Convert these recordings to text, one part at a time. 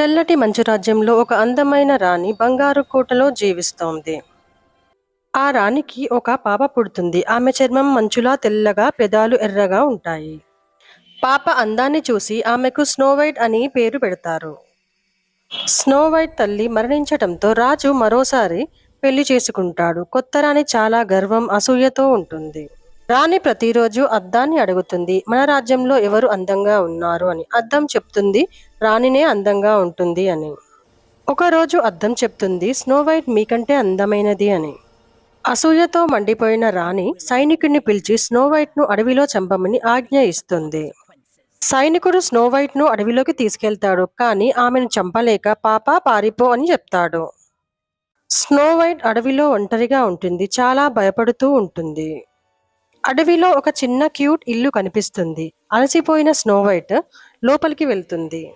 చల్లటి మంచు రాజ్యంలో ఒక అందమైన రాణి బంగారు కోటలో జీవిస్తోంది. ఆ రాణికి ఒక పాప పుడుతుంది. ఆమె చర్మం మంచులా తెల్లగా పెదాలు ఎర్రగా ఉంటాయి. పాప అందాన్ని చూసి ఆమెకు స్నో వైట్ అని పేరు పెడతారు. స్నో వైట్ తల్లి మరణించటంతో రాజు మరోసారి పెళ్ళి చేసుకుంటాడు. కొత్త రాణి చాలా గర్వం అసూయతో ఉంటుంది. రాణి ప్రతిరోజు అద్దాన్ని అడుగుతుంది. మన రాజ్యంలో ఎవరు అందంగా ఉన్నారు అని. అద్దం చెప్తుంది రాణినే అందంగా ఉంటుంది అని. ఒకరోజు అద్దం చెప్తుంది స్నో వైట్ మీకంటే అందమైనది అని. అసూయతో మండిపోయిన రాణి సైనికుడిని పిలిచి స్నో వైట్ను అడవిలో చంపమని ఆజ్ఞ ఇస్తుంది. సైనికుడు స్నో వైట్ను అడవిలోకి తీసుకెళ్తాడు కానీ ఆమెను చంపలేక పాప పారిపో అని చెప్తాడు. స్నో వైట్ అడవిలో ఒంటరిగా ఉంటుంది చాలా భయపడుతూ ఉంటుంది. అడవిలో ఒక చిన్న క్యూట్ ఇల్లు కనిపిస్తుంది. అలసిపోయిన స్నో వైట్ లోపలికి వెళ్తుంది.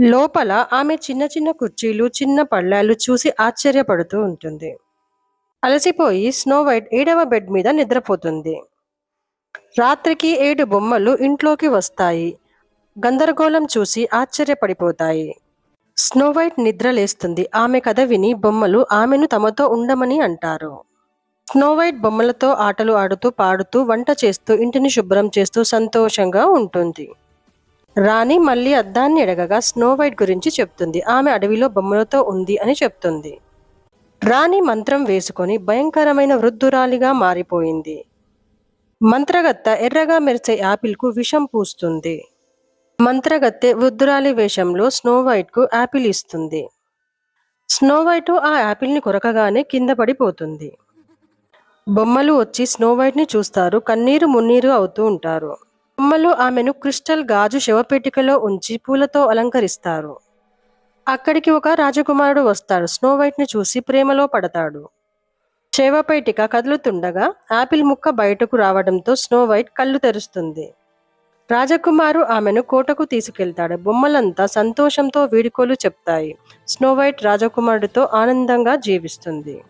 లోపల ఆమె చిన్న చిన్న కుర్చీలు చిన్న పళ్ళాలు చూసి ఆశ్చర్యపడుతూ ఉంటుంది. అలసిపోయి స్నో వైట్ ఏడవ బెడ్ మీద నిద్రపోతుంది. రాత్రికి ఏడు బొమ్మలు ఇంట్లోకి వస్తాయి. గందరగోళం చూసి ఆశ్చర్యపడిపోతాయి. స్నో వైట్ నిద్ర లేస్తుంది ఆమె కథ విని బొమ్మలు ఆమెను తమతో ఉండమని అంటారు. స్నో వైట్ బొమ్మలతో ఆటలు ఆడుతూ పాడుతూ వంట చేస్తూ ఇంటిని శుభ్రం చేస్తూ సంతోషంగా ఉంటుంది. రాణి మళ్ళీ అద్దాన్ని ఎడగగా స్నో వైట్ గురించి చెప్తుంది. ఆమె అడవిలో బొమ్మలతో ఉంది అని చెప్తుంది. రాణి మంత్రం వేసుకొని భయంకరమైన వృద్ధురాలిగా మారిపోయింది. మంత్రగత్త ఎర్రగా మెరిసే యాపిల్కు విషం పూస్తుంది. మంత్రగత్తె వృద్ధురాలి వేషంలో స్నో వైట్కు యాపిల్ ఇస్తుంది. స్నో వైట్ ఆ యాపిల్ని కొరకగానే కింద పడిపోతుంది. బొమ్మలు వచ్చి స్నో వైట్ని చూస్తారు. కన్నీరు మున్నీరు అవుతూ ఉంటారు. బొమ్మలు ఆమెను క్రిస్టల్ గాజు శవపేటికలో ఉంచి పూలతో అలంకరిస్తారు. అక్కడికి ఒక రాజకుమారుడు వస్తాడు. స్నో వైట్ని చూసి ప్రేమలో పడతాడు. శవపేటిక కదులుతుండగా యాపిల్ ముక్క బయటకు రావడంతో స్నో వైట్ కళ్ళు తెరుస్తుంది. రాజకుమారు ఆమెను కోటకు తీసుకెళ్తాడు. బొమ్మలంతా సంతోషంతో వీడుకోలు చెప్తాయి. స్నో వైట్ రాజకుమారుడితో ఆనందంగా జీవిస్తుంది.